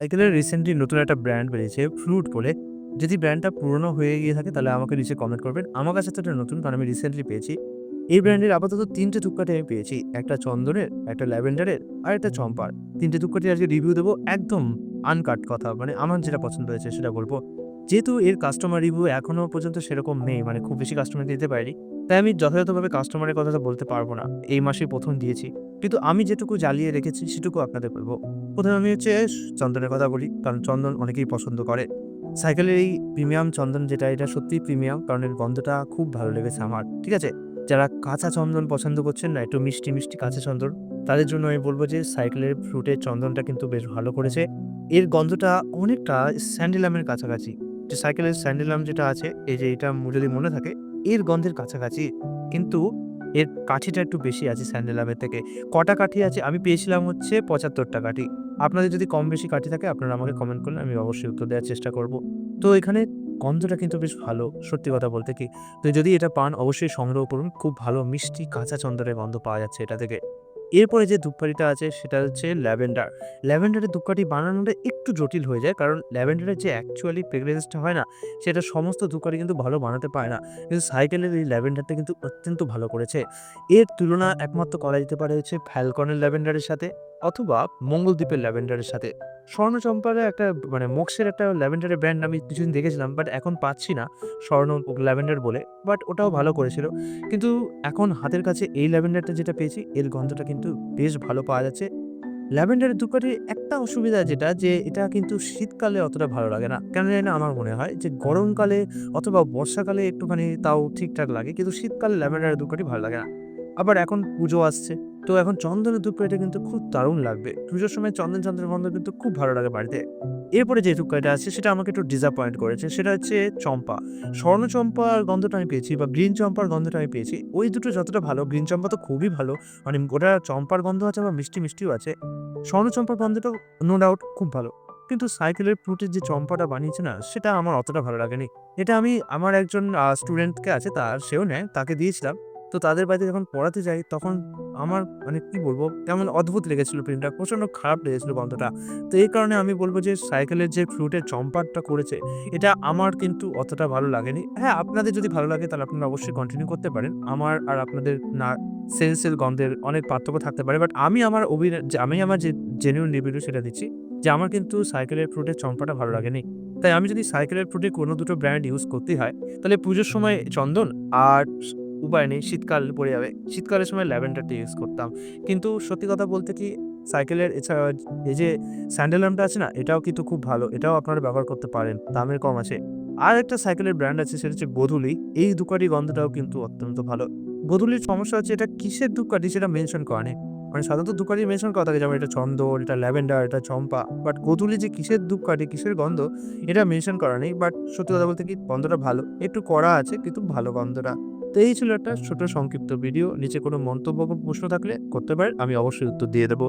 এখানে রিসেন্টলি নতুন একটা ব্র্যান্ড বেরিয়েছে ফ্রুট বলে। যদি ব্র্যান্ডটা পুরনো হয়ে গিয়ে থাকে তাহলে আমাকে নিচে কমেন্ট করবেন। আমার কাছে তো এটা নতুন কারণ আমি রিসেন্টলি পেয়েছি। এই ব্র্যান্ডের আপাতত ৩ টে ধূপকাঠি আমি পেয়েছি। একটা চন্দনের, একটা ল্যাভেন্ডারের আর একটা চম্পার। ৩ টে ধূপকাঠির আজকে রিভিউ দেবো একদম আনকাট কথা মানে আমার যেটা পছন্দ হয়েছে সেটা বলব যেহেতু এর কাস্টমার রিভিউ এখনও পর্যন্ত সেরকম নেই মানে খুব বেশি কাস্টমার দিতে পারিনি। তাই আমি যথাযথভাবে কাস্টমারের কথাটা বলতে পারব না। এই মাসেই প্রথম দিয়েছি। কিন্তু আমি যেটুকু জ্বালিয়ে রেখেছি সেটুকু আপনাদের বলব। ১ম আমি হচ্ছে চন্দনের কথা বলি কারণ চন্দন অনেকেই পছন্দ করে। সাইকেলের এই প্রিমিয়াম চন্দন যেটা এটা সত্যিই প্রিমিয়াম কারণ এর গন্ধটা খুব ভালো লেগেছে আমার। ঠিক আছে? যারা কাঁচা চন্দন পছন্দ করছেন না একটু মিষ্টি, মিষ্টি কাঁচা চন্দন তাদের জন্য আমি বলব যে সাইকেলের ফ্রুটের চন্দনটা কিন্তু বেশ ভালো করেছে। এর গন্ধটা অনেকটা স্যান্ডেলামের কাছাকাছি। যে সাইকেলের স্যান্ডেলাম যেটা আছে এই যে এটা যদি মনে থাকে এর গন্ধের কাছাকাছি। কিন্তু এর কাঠিটা একটু বেশি আছে স্যান্ডেলামের থেকে। কটা কাঠি আছে আমি পেয়েছিলাম হচ্ছে পঁচাত্তরটা কাঠি। আপনাদের যদি কম বেশি কাঠি থাকে, আপনারা আমাকে কমেন্ট করলে আমি অবশ্যই উত্তর দেওয়ার চেষ্টা করব। তো এখানে গন্ধটা কিন্তু বেশ ভালো, সত্যি কথা বলতে কি। তো যদি এটা পান, অবশ্যই সংগ্রহ করুন। খুব ভালো, মিষ্টি, কাঁচা চন্দনের গন্ধ পাওয়া যাচ্ছে এটা থেকে। এরপরে যে ধূপকাঠিটা আছে, সেটা হচ্ছে ল্যাভেন্ডার। ল্যাভেন্ডারের ধূপকাঠি বানানোটা একটু জটিল হয়ে যায়, কারণ ল্যাভেন্ডারের যে অ্যাকচুয়ালি ফ্রেগ্রেন্সটা হয় না, সেটা সমস্ত ধূপকাঠি কিন্তু ভালো বানাতে পারে না। কিন্তু সাইকেলের এই ল্যাভেন্ডারটা কিন্তু অত্যন্ত ভালো করেছে। এর তুলনা একমাত্র করা যেতে পারে হচ্ছে ফ্যালকনের ল্যাভেন্ডারের সাথে অথবা মঙ্গলদ্বীপের ল্যাভেন্ডারের সাথে। স্বর্ণচম্পার একটা মানে মোক্সের একটা ল্যাভেন্ডারের ব্র্যান্ড আমি কিছুদিন দেখেছিলাম, বাট এখন পাচ্ছি না স্বর্ণ ল্যাভেন্ডার বলে। বাট ওটাও ভালো করেছিল। কিন্তু এখন হাতের কাছে এই ল্যাভেন্ডারটা যেটা পেয়েছি, এর গন্ধটা কিন্তু বেশ ভালো পাওয়া যাচ্ছে। ল্যাভেন্ডারের ধূপকাঠির একটা অসুবিধা যেটা, যে এটা কিন্তু শীতকালে অতটা ভালো লাগে না। কেন জানি না আমার মনে হয় যে গরমকালে অথবা বর্ষাকালে একটুখানি তাও ঠিকঠাক লাগে। কিন্তু শীতকালে ল্যাভেন্ডারের ধূপকাঠি ভালো লাগে না। আবার এখন পুজো আসছে। তো এখন চন্দনের ধূপকাঠিটা কিন্তু খুব দারুণ লাগবে। পুজোর সময় চন্দন, চন্দনের গন্ধ কিন্তু খুব ভালো লাগে বাড়িতে। এরপরে যে ধূপকাঠিটা আছে সেটা আমাকে একটু ডিসঅ্যাপয়েন্ট করেছে। সেটা হচ্ছে চম্পা। স্বর্ণচম্পার গন্ধটা আমি পেয়েছি বা গ্রিন চম্পার গন্ধটা আমি পেয়েছি। ওই দুটো যতটা ভালো গ্রিন চম্পা তো খুবই ভালো। মানে গোটা চম্পার গন্ধ আছে বা মিষ্টি, মিষ্টিও আছে। স্বর্ণচম্পার গন্ধটাও নো ডাউট খুব ভালো। কিন্তু সাইকেলের ফ্রুটের যে চম্পাটা বানিয়েছে না সেটা আমার অতটা ভালো লাগেনি। এটা আমি আমার একজন স্টুডেন্টকে আছে তার সেও নেয় তাকে দিয়েছিলাম। তো তাদের বাড়িতে যখন পড়াতে যাই তখন আমার মানে কি বলব কেমন অদ্ভুত লেগেছিল প্রিন্টটা প্রচণ্ড খারাপ লেগেছিল গন্ধটা। তো এই কারণে আমি বলব যে সাইকেলের যে ফ্রুটের চম্পারটা করেছে এটা আমার কিন্তু অতটা ভালো লাগেনি। হ্যাঁ, আপনাদের যদি ভালো লাগে তাহলে আপনারা অবশ্যই কন্টিনিউ করতে পারেন। আমার আর আপনাদের না সেন্সের গন্ধের অনেক পার্থক্য থাকতে পারে। বাট আমি আমার অভি যে আমি আমার যে জেনুইন রিভিউ সেটা দিচ্ছি যে আমার কিন্তু সাইকেলের ফ্রুটের চম্পাটা ভালো লাগেনি। তাই আমি যদি সাইকেলের ফ্রুটের কোনো দুটো ব্র্যান্ড ইউজ করতে হয় তাহলে পুজোর সময় চন্দন আর উপায় নেই শীতকাল পড়ে যাবে। শীতকালের সময় ল্যাভেন্ডারটা ইউজ করতাম। কিন্তু সত্যি কথা বলতে কি সাইকেলের এছাড়া এই যে স্যান্ডেল ল্যাম্পটা আছে না এটাও কিন্তু খুব ভালো। এটাও আপনারা ব্যবহার করতে পারেন। দামের কম আছে। আর একটা সাইকেলের ব্র্যান্ড আছে সেটা হচ্ছে গোধূলি। এই ধূপকাঠির গন্ধটাও কিন্তু অত্যন্ত ভালো। গোধূলির সমস্যা হচ্ছে এটা কিসের ধূপকাঠি সেটা মেনশন করা নেই। মানে সাধারণত ধূপকাঠি মেনশন করা থাকে যেমন এটা চন্দন, এটা ল্যাভেন্ডার, এটা চম্পা। বাট গোধূলি যে কিসের ধূপকাঠি, কিসের গন্ধ এটা মেনশন করা নেই। বাট সত্যি কথা বলতে কি গন্ধটা ভালো। একটু কড়া আছে কিন্তু ভালো গন্ধটা। তো এই ছিল একটা ছোট সংক্ষিপ্ত ভিডিও। নিচে কোনো মন্তব্য বা প্রশ্ন থাকলে করতে পারেন। আমি অবশ্যই উত্তর দিয়ে দেব।